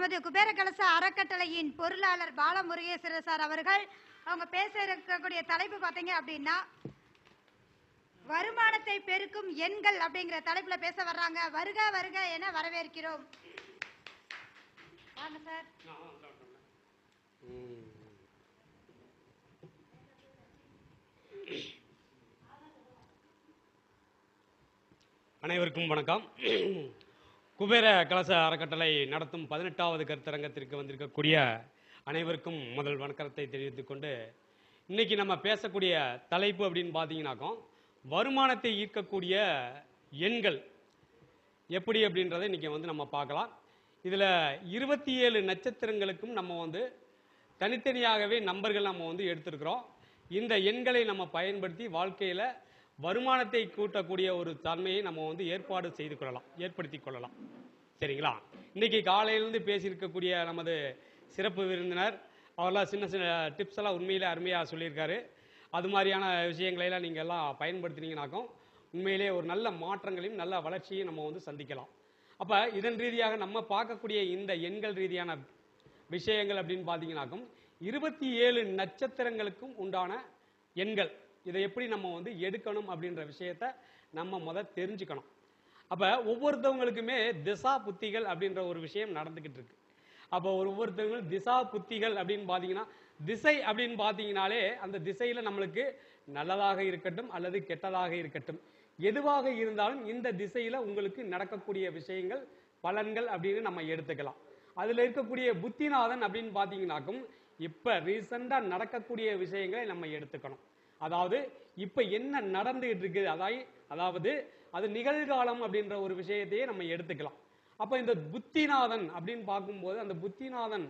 நமது குபேர கலச அறக்கட்டளையின் பொருளாளர் பாலமுருகேஸ்வர சார் அவர்கள் அவங்க பேச இருக்கக்கூடிய தலைப்பு பார்த்தீங்க அப்படின்னா வருமானத்தை பெருக்கும் எண்கள் அப்படிங்கிற தலைப்புல பேச வர்றாங்க. வருக வருக என வரவேற்கிறோம். வாங்க சார். அனைவருக்கும் வணக்கம். குபேர கலச அறக்கட்டளை நடத்தும் பதினெட்டாவது கருத்தரங்கத்திற்கு வந்திருக்கக்கூடிய அனைவருக்கும் முதல் வணக்கத்தை தெரிவித்துக் கொண்டு இன்னைக்கு நம்ம பேசக்கூடிய தலைப்பு அப்படின்னு பார்த்தீங்கன்னாக்கோ வருமானத்தை ஈர்க்கக்கூடிய எண்கள் எப்படி அப்படின்றத இன்றைக்கி வந்து நம்ம பார்க்கலாம். இதில் இருபத்தி ஏழு நட்சத்திரங்களுக்கும் நம்ம வந்து தனித்தனியாகவே நம்பர்கள் நம்ம வந்து எடுத்திருக்கிறோம். இந்த எண்களை நம்ம பயன்படுத்தி வாழ்க்கையில் வருமானத்தை கூட்டக்கூடிய ஒரு தன்மையை நம்ம வந்து ஏற்பாடு செய்து கொள்ளலாம் ஏற்படுத்தி கொள்ளலாம். சரிங்களா? இன்னைக்கு காலையிலேருந்து பேசியிருக்கக்கூடிய நமது சிறப்பு விருந்தினர் அவரெல்லாம் சின்ன சின்ன டிப்ஸ் எல்லாம் உண்மையிலே அருமையாக சொல்லியிருக்காரு. அது மாதிரியான விஷயங்களையெல்லாம் நீங்கள் எல்லாம் பயன்படுத்தினீங்கனாக்கும் உண்மையிலே ஒரு நல்ல மாற்றங்களையும் நல்ல வளர்ச்சியையும் நம்ம வந்து சந்திக்கலாம். அப்போ இதன் ரீதியாக நம்ம பார்க்கக்கூடிய இந்த எண்கள் ரீதியான விஷயங்கள் அப்படின்னு பார்த்தீங்கன்னாக்கும் இருபத்தி ஏழு நட்சத்திரங்களுக்கும் உண்டான எண்கள். இதை எப்படி நம்ம வந்து எடுக்கணும் அப்படின்ற விஷயத்த நம்ம முதல் தெரிஞ்சுக்கணும். அப்போ ஒவ்வொருத்தவங்களுக்குமே திசா புத்திகள் அப்படின்ற ஒரு விஷயம் நடந்துக்கிட்டு இருக்கு. அப்போ ஒரு ஒவ்வொருத்தவங்களும் திசா புத்திகள் அப்படின்னு பார்த்தீங்கன்னா திசை அப்படின்னு பார்த்தீங்கனாலே அந்த திசையில் நம்மளுக்கு நல்லதாக இருக்கட்டும் அல்லது கெட்டதாக இருக்கட்டும். எதுவாக இருந்தாலும் இந்த திசையில் உங்களுக்கு நடக்கக்கூடிய விஷயங்கள் பலன்கள் அப்படின்னு நம்ம எடுத்துக்கலாம். அதில் இருக்கக்கூடிய புத்திநாதன் அப்படின்னு பார்த்தீங்கன்னாக்கும் இப்போ ரீசெண்டாக நடக்கக்கூடிய விஷயங்களை நம்ம எடுத்துக்கணும். அதாவது இப்போ என்ன நடந்துகிட்டு இருக்குது அதாய் அதாவது அது நிகழ்காலம் அப்படின்ற ஒரு விஷயத்தையே நம்ம எடுத்துக்கலாம். அப்போ இந்த புத்திநாதன் அப்படின்னு பார்க்கும்போது அந்த புத்திநாதன்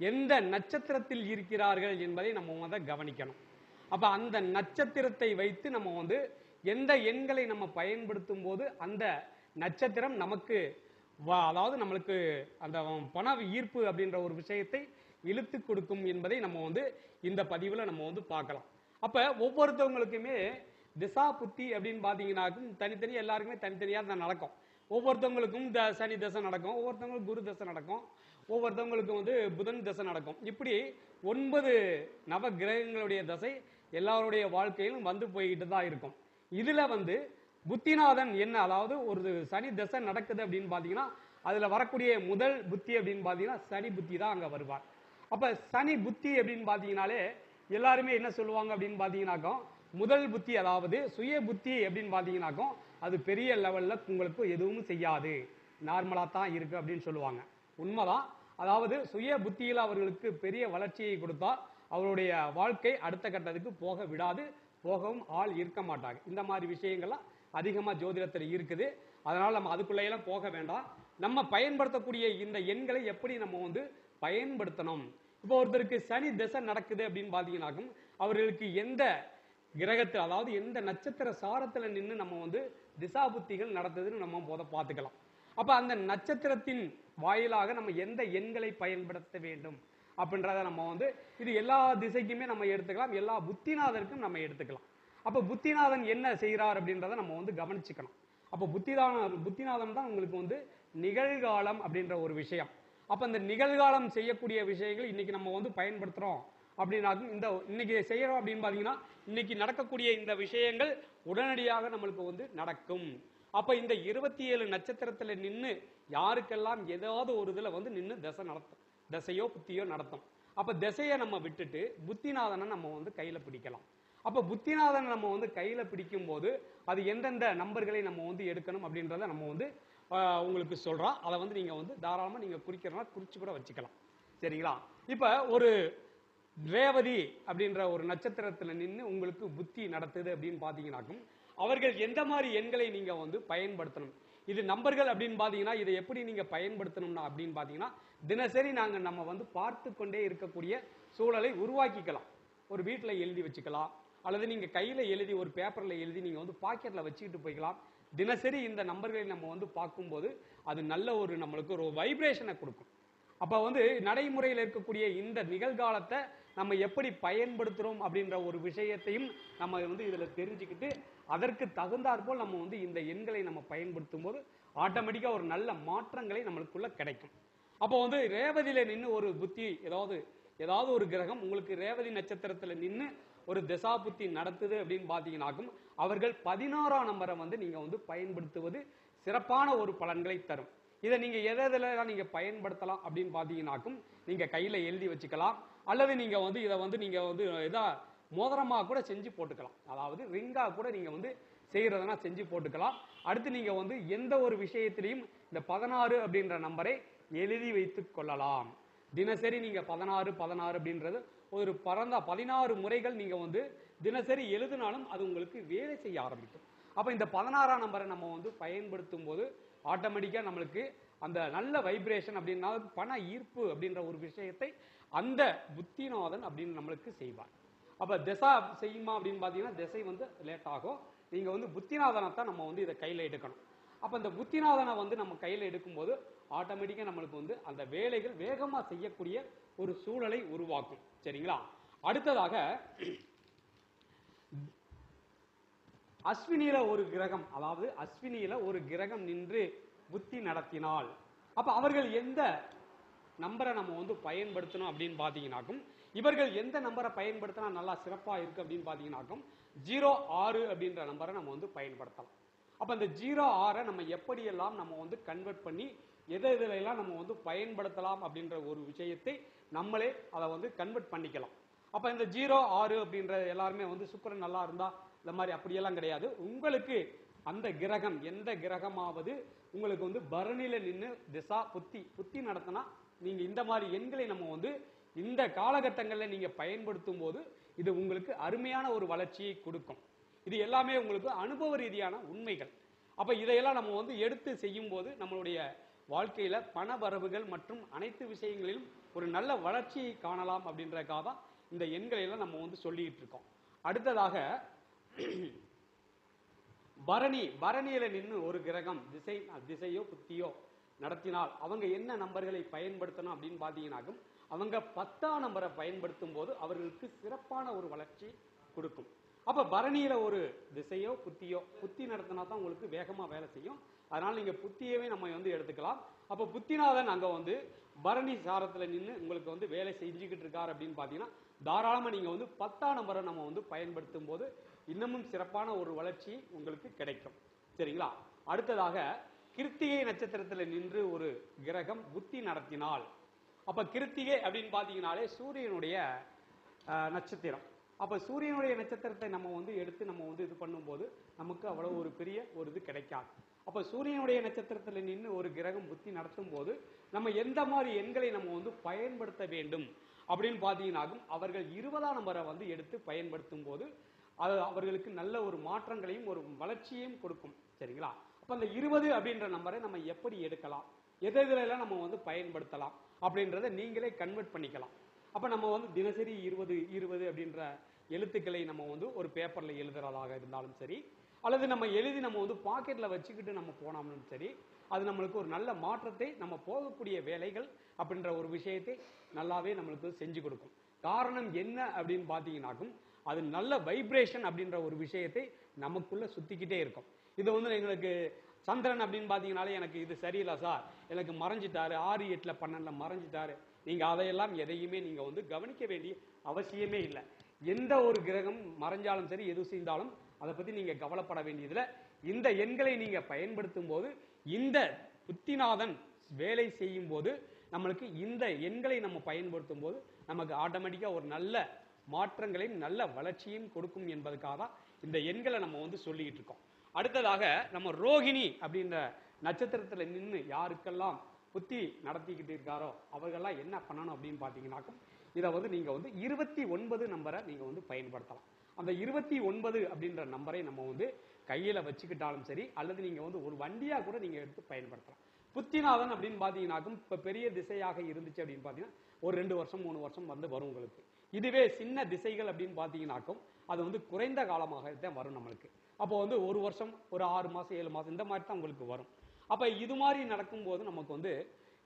எந்த நட்சத்திரத்தில் இருக்கிறார்கள் என்பதை நம்ம வந்து கவனிக்கணும். அப்ப அந்த நட்சத்திரத்தை வைத்து நம்ம வந்து எந்த எண்களை நம்ம பயன்படுத்தும் போது அந்த நட்சத்திரம் நமக்கு அதாவது நம்மளுக்கு அந்த பண ஈர்ப்பு அப்படின்ற ஒரு விஷயத்தை இழுத்து கொடுக்கும் என்பதை நம்ம வந்து இந்த பதிவுல நம்ம வந்து பார்க்கலாம். அப்ப ஒவ்வொருத்தவங்களுக்குமே திசா புத்தி அப்படின்னு பாத்தீங்கன்னாக்கும் தனித்தனி எல்லாருக்குமே தனித்தனியாக தான் நடக்கும். ஒவ்வொருத்தவங்களுக்கும் த சனி தசை நடக்கும். ஒவ்வொருத்தவங்களுக்கும் குரு தசை நடக்கும். ஒவ்வொருத்தவங்களுக்கும் வந்து புதன் தசை நடக்கும். இப்படி ஒன்பது நவ கிரகங்களுடைய தசை எல்லாருடைய வாழ்க்கையிலும் வந்து போய்கிட்டு தான் இருக்கும். இதுல வந்து புத்திநாதன் என்ன? அதாவது ஒரு சனி தசை நடக்குது அப்படின்னு பார்த்தீங்கன்னா அதுல வரக்கூடிய முதல் புத்தி அப்படின்னு பார்த்தீங்கன்னா சனி புத்தி தான் அங்க வருவார். அப்ப சனி புத்தி அப்படின்னு பார்த்தீங்கன்னாலே எல்லாருமே என்ன சொல்லுவாங்க அப்படின்னு பார்த்தீங்கன்னாக்கோ முதல் புத்தி அதாவது சுய புத்தி அப்படின்னு பார்த்தீங்கன்னாக்கோ அது பெரிய லெவலில் உங்களுக்கு எதுவும் செய்யாது. நார்மலாக தான் இருக்குது அப்படின்னு சொல்லுவாங்க. உண்மைதான். அதாவது சுய புத்தியில் அவர்களுக்கு பெரிய வளர்ச்சியை கொடுத்தா அவருடைய வாழ்க்கை அடுத்த கட்டத்துக்கு போக விடாது போகவும் ஆள் இருக்க மாட்டாங்க. இந்த மாதிரி விஷயங்கள்லாம் அதிகமாக ஜோதிடத்தில் இருக்குது. அதனால் நம்ம அதுக்குள்ளேயெல்லாம் போக வேண்டாம். நம்ம பயன்படுத்தக்கூடிய இந்த எண்களை எப்படி நம்ம வந்து பயன்படுத்தணும்? இப்போ ஒருத்தருக்கு சனி திசை நடக்குது அப்படின்னு பார்த்தீங்கன்னாக்கும் அவர்களுக்கு எந்த கிரகத்தில் அதாவது எந்த நட்சத்திர சாரத்துல நின்று நம்ம வந்து திசா புத்திகள் நடத்துதுன்னு நம்ம போத பார்த்துக்கலாம் அப்ப அந்த நட்சத்திரத்தின் வாயிலாக நம்ம எந்த எண்களை பயன்படுத்த வேண்டும் அப்படின்றத நம்ம வந்து இது எல்லா திசைக்குமே நம்ம எடுத்துக்கலாம் எல்லா புத்திநாதருக்கும் நம்ம எடுத்துக்கலாம். அப்ப புத்திநாதன் என்ன செய்கிறார் அப்படின்றத நம்ம வந்து கவனிச்சுக்கணும். அப்போ புத்திநாதன் புத்திநாதன் தான் உங்களுக்கு வந்து நிகழ்காலம் அப்படின்ற ஒரு விஷயம். அப்போ இந்த நிகழ்காலம் செய்யக்கூடிய விஷயங்கள் இன்னைக்கு நம்ம வந்து பயன்படுத்துகிறோம் அப்படின்னாக்கும் இந்த இன்னைக்கு செய்கிறோம் அப்படின்னு பார்த்தீங்கன்னா இன்னைக்கு நடக்கக்கூடிய இந்த விஷயங்கள் உடனடியாக நம்மளுக்கு வந்து நடக்கும். அப்போ இந்த இருபத்தி ஏழு நட்சத்திரத்தில் நின்று யாருக்கெல்லாம் ஏதாவது ஒரு இதில் வந்து நின்று தசை நடத்தும் தசையோ புத்தியோ நடத்தும். அப்போ திசையை நம்ம விட்டுட்டு புத்திநாதனை நம்ம வந்து கையில் பிடிக்கலாம். அப்போ புத்திநாதனை நம்ம வந்து கையில் பிடிக்கும் போது அது எந்தெந்த நம்பர்களை நம்ம வந்து எடுக்கணும் அப்படின்றத நம்ம வந்து உங்களுக்கு சொல்கிறான் அதை வந்து நீங்கள் வந்து தாராளமாக நீங்கள் குறிக்கிறனா குறித்து கூட வச்சுக்கலாம். சரிங்களா? இப்போ ஒரு ரேவதி அப்படின்ற ஒரு நட்சத்திரத்தில் நின்று உங்களுக்கு புத்தி நடத்துது அப்படின்னு பார்த்தீங்கன்னாக்கும் அவர்கள் எந்த மாதிரி எண்களை நீங்கள் வந்து பயன்படுத்தணும்? இது நம்பர்கள் அப்படின்னு பார்த்தீங்கன்னா இதை எப்படி நீங்கள் பயன்படுத்தணும்னா அப்படின்னு பார்த்தீங்கன்னா தினசரி நாங்கள் நம்ம வந்து பார்த்து கொண்டே இருக்கக்கூடிய சூழலை உருவாக்கிக்கலாம். ஒரு வீட்டில் எழுதி வச்சுக்கலாம். அல்லது நீங்கள் கையில் எழுதி ஒரு பேப்பரில் எழுதி நீங்கள் வந்து பாக்கெட்டில் வச்சுக்கிட்டு போய்க்கலாம். தினசரி இந்த நம்பர்களை நம்ம வந்து பார்க்கும்போது அது நல்ல ஒரு நம்மளுக்கு ஒரு வைப்ரேஷனை கொடுக்கும். அப்போ வந்து நடைமுறையில் இருக்கக்கூடிய இந்த நிகழ்காலத்தை நம்ம எப்படி பயன்படுத்துகிறோம் அப்படின்ற ஒரு விஷயத்தையும் நம்ம வந்து இதில் தெரிஞ்சுக்கிட்டு அதற்கு தகுந்தாற்போல் நம்ம வந்து இந்த எண்களை நம்ம பயன்படுத்தும் போது ஆட்டோமேட்டிக்காக ஒரு நல்ல மாற்றங்களை நம்மளுக்குள்ளே கிடைக்கும். அப்போ வந்து ரேவதியில் நின்று ஒரு புத்தி ஏதாவது ஏதாவது ஒரு கிரகம் உங்களுக்கு ரேவதி நட்சத்திரத்தில் நின்று ஒரு திசா புத்தி நடத்துது அப்படின்னு பார்த்தீங்கன்னாக்கும் அவர்கள் பதினாறாம் நம்பரை வந்து நீங்க வந்து பயன்படுத்துவது சிறப்பான ஒரு பலன்களை தரும். இதை நீங்க எதை எதுல நீங்க பயன்படுத்தலாம் அப்படின்னு பார்த்தீங்கன்னாக்கும் நீங்க கையில எழுதி வச்சுக்கலாம். அல்லது நீங்க வந்து இதை வந்து நீங்க வந்து இதா மோதிரமா கூட செஞ்சு போட்டுக்கலாம். அதாவது ரிங்கா கூட நீங்க வந்து செய்யறதுனா செஞ்சு போட்டுக்கலாம். அடுத்து நீங்க வந்து எந்த ஒரு விஷயத்திலையும் இந்த பதினாறு அப்படின்ற நம்பரை எழுதி வைத்துக் கொள்ளலாம். தினசரி நீங்க பதினாறு பதினாறு அப்படின்றது ஒரு பரந்த பதினாறு முறைகள் நீங்க வந்து தினசரி எழுதினாலும் அது உங்களுக்கு வேலை செய்ய ஆரம்பிக்கும். அப்போ இந்த பதினாறாம் நம்பரை நம்ம வந்து பயன்படுத்தும் போது ஆட்டோமேட்டிக்காக நம்மளுக்கு அந்த நல்ல வைப்ரேஷன் அப்படின்னா பண ஈர்ப்பு அப்படின்ற ஒரு விஷயத்தை அந்த புத்திநாதன் அப்படின்னு நம்மளுக்கு செய்வார். அப்போ திசா செய்யுமா அப்படின்னு பார்த்தீங்கன்னா திசை வந்து லேட் ஆகும். நீங்கள் வந்து புத்திநாதனை தான் நம்ம வந்து இதை கையில் எடுக்கணும். அப்போ இந்த புத்திநாதனை வந்து நம்ம கையில் எடுக்கும்போது ஆட்டோமேட்டிக்காக நம்மளுக்கு வந்து அந்த வேலைகள் வேகமாக செய்யக்கூடிய ஒரு சூழலை உருவாக்கும். சரிங்களா? அடுத்ததாக அஸ்வினியில ஒரு கிரகம். அதாவது அஸ்வினியில ஒரு கிரகம் நின்று புத்தி நடத்தினால் அப்ப அவர்கள் எந்த நம்பரை நம்ம வந்து பயன்படுத்தணும் அப்படின்னு பாத்தீங்கன்னாக்கும் இவர்கள் எந்த நம்பரை பயன்படுத்தினா நல்லா சிறப்பா இருக்கு அப்படின்னு பாத்தீங்கன்னாக்கும் ஜீரோ ஆறு அப்படின்ற நம்பரை நம்ம வந்து பயன்படுத்தலாம். அப்ப இந்த ஜீரோ ஆறை நம்ம எப்படியெல்லாம் நம்ம வந்து கன்வெர்ட் பண்ணி எதை எதுல நம்ம வந்து பயன்படுத்தலாம் அப்படின்ற ஒரு விஷயத்தை நம்மளே அதை வந்து கன்வெர்ட் பண்ணிக்கலாம். அப்ப இந்த ஜீரோ ஆறு அப்படின்ற எல்லாருமே வந்து சுக்கரன் நல்லா இருந்தா இந்த மாதிரி அப்படியெல்லாம் கிடையாது. உங்களுக்கு அந்த கிரகம் எந்த கிரகமாவது உங்களுக்கு வந்து பரணியில நின்று திசா புத்தி புத்தி நடத்தினா நீங்க இந்த மாதிரி எண்களை நம்ம வந்து இந்த காலகட்டங்களில் நீங்க பயன்படுத்தும் போது இது உங்களுக்கு அருமையான ஒரு வளர்ச்சியை கொடுக்கும். இது எல்லாமே உங்களுக்கு அனுபவ ரீதியான உண்மைகள். அப்ப இதையெல்லாம் நம்ம வந்து எடுத்து செய்யும் போது நம்மளுடைய வாழ்க்கையில பண வரவுகள் மற்றும் அனைத்து விஷயங்களிலும் ஒரு நல்ல வளர்ச்சியை காணலாம் அப்படின்றதுக்காக தான் இந்த எண்களை எல்லாம் நம்ம வந்து சொல்லிட்டு இருக்கோம். அடுத்ததாக பரணி பரணியில நின்று ஒரு கிரகம் திசை திசையோ புத்தியோ நடத்தினால் அவங்க என்ன நம்பர்களை பயன்படுத்தணும் அப்படின்னு பார்த்தீங்கன்னாக்கும் அவங்க பத்தாம் நம்பரை பயன்படுத்தும் போது அவர்களுக்கு சிறப்பான ஒரு வளர்ச்சி கொடுக்கும். அப்ப பரணியில ஒரு திசையோ புத்தியோ புத்தி நடத்தினா தான் உங்களுக்கு வேகமா வேலை செய்யும். அதனால நீங்க புத்தியவே நம்ம வந்து எடுத்துக்கலாம். அப்ப புத்திநாதன் அங்க வந்து பரணி சாரத்துல நின்று உங்களுக்கு வந்து வேலை செஞ்சுக்கிட்டு இருக்காரு அப்படின்னு பாத்தீங்கன்னா தாராளமா நீங்க வந்து பத்தாம் நம்பரை நம்ம வந்து பயன்படுத்தும் போது இன்னமும் சிறப்பான ஒரு வளர்ச்சி உங்களுக்கு கிடைக்கும். சரிங்களா? அடுத்ததாக கிருத்திகை நட்சத்திரத்தில் நின்று ஒரு கிரகம் புத்தி நடத்தினால் அப்ப கிருத்திகை அப்படின்னு பாத்தீங்கன்னாலே சூரியனுடைய நட்சத்திரம். அப்ப சூரியனுடைய நட்சத்திரத்தை நம்ம வந்து எடுத்து நம்ம வந்து இது பண்ணும்போது நமக்கு அவ்வளவு ஒரு பெரிய ஒரு இது கிடைக்காது. அப்ப சூரியனுடைய நட்சத்திரத்துல நின்று ஒரு கிரகம் புத்தி நடத்தும் போது நம்ம எந்த மாதிரி எண்களை நம்ம வந்து பயன்படுத்த வேண்டும் அப்படின்னு பாத்தீங்கன்னாக்கும் அவர்கள் இருபதாம் நம்பரை வந்து எடுத்து பயன்படுத்தும் போது அது அவர்களுக்கு நல்ல ஒரு மாற்றங்களையும் ஒரு வளர்ச்சியையும் கொடுக்கும். சரிங்களா? அப்ப அந்த இருபது அப்படின்ற நம்பரை நம்ம எப்படி எடுக்கலாம்? எது எல்லாம் நம்ம வந்து பயன்படுத்தலாம்? அப்படின்றத நீங்களே கன்வெர்ட் பண்ணிக்கலாம். அப்ப நம்ம வந்து தினசரி இருபது இருபது அப்படின்ற எழுத்துக்களை நம்ம வந்து ஒரு பேப்பர்ல எழுதுறதாக இருந்தாலும் சரி அல்லது நம்ம எழுதி நம்ம வந்து பாக்கெட்ல வச்சுக்கிட்டு நம்ம போனோம்னு சரி அது நம்மளுக்கு ஒரு நல்ல மாற்றத்தை நம்ம போகக்கூடிய வேலைகள் அப்படின்ற ஒரு விஷயத்தை நல்லாவே நம்மளுக்கு செஞ்சு கொடுக்கும். காரணம் என்ன அப்படின்னு பார்த்தீங்கன்னாக்கும் அது நல்ல வைப்ரேஷன் அப்படின்ற ஒரு விஷயத்தை நமக்குள்ள சுத்திக்கிட்டே இருக்கும். இது வந்து எங்களுக்கு சந்திரன் அப்படின்னு பார்த்தீங்கனாலே எனக்கு இது சரியில்லை சார் எனக்கு மறைஞ்சிட்டாரு. ஆறு எட்டில் பன்னெண்டில் மறைஞ்சிட்டாரு. நீங்கள் அதையெல்லாம் எதையுமே நீங்கள் வந்து கவனிக்க வேண்டிய அவசியமே இல்லை. எந்த ஒரு கிரகம் மறைஞ்சாலும் சரி எது செய்தாலும் அதை பற்றி நீங்கள் கவலைப்பட வேண்டியதில் இந்த எண்களை நீங்கள் பயன்படுத்தும் போது இந்த புத்திநாதன் வேலை செய்யும் போது நம்மளுக்கு இந்த எண்களை நம்ம பயன்படுத்தும் போது நமக்கு ஆட்டோமேட்டிக்காக ஒரு நல்ல மாற்றங்களையும் நல்ல வளர்ச்சியும் கொடுக்கும் என்பதுக்காக தான் இந்த எண்களை நம்ம வந்து சொல்லிக்கிட்டு இருக்கோம். அடுத்ததாக நம்ம ரோகிணி அப்படின்ற நட்சத்திரத்தில் நின்று யாருக்கெல்லாம் புத்தி நடத்திக்கிட்டு இருக்காரோ அவர்கள்லாம் என்ன பண்ணணும் அப்படின்னு பார்த்தீங்கன்னாக்கும் இதை வந்து நீங்கள் வந்து இருபத்தி ஒன்பது நம்பரை நீங்கள் வந்து பயன்படுத்தலாம். அந்த இருபத்தி ஒன்பது அப்படின்ற நம்பரை நம்ம வந்து கையில் வச்சுக்கிட்டாலும் சரி அல்லது நீங்கள் வந்து ஒரு வண்டியாக கூட நீங்கள் எடுத்து பயன்படுத்தலாம். புத்திநாதன் அப்படின்னு பார்த்தீங்கன்னாக்கும் இப்போ பெரிய திசையாக இருந்துச்சு அப்படின்னு பார்த்தீங்கன்னா ஒரு ரெண்டு வருஷம் மூணு வருஷம் வந்து வரும் உங்களுக்கு. இதுவே சின்ன திசைகள் அப்படின்னு பார்த்தீங்கன்னாக்கும் அது வந்து குறைந்த காலமாக தான் வரும் நம்மளுக்கு. அப்போ வந்து ஒரு வருஷம் ஒரு ஆறு மாதம் ஏழு மாதம் இந்த மாதிரி தான் உங்களுக்கு வரும். அப்போ இது மாதிரி நடக்கும்போது நமக்கு வந்து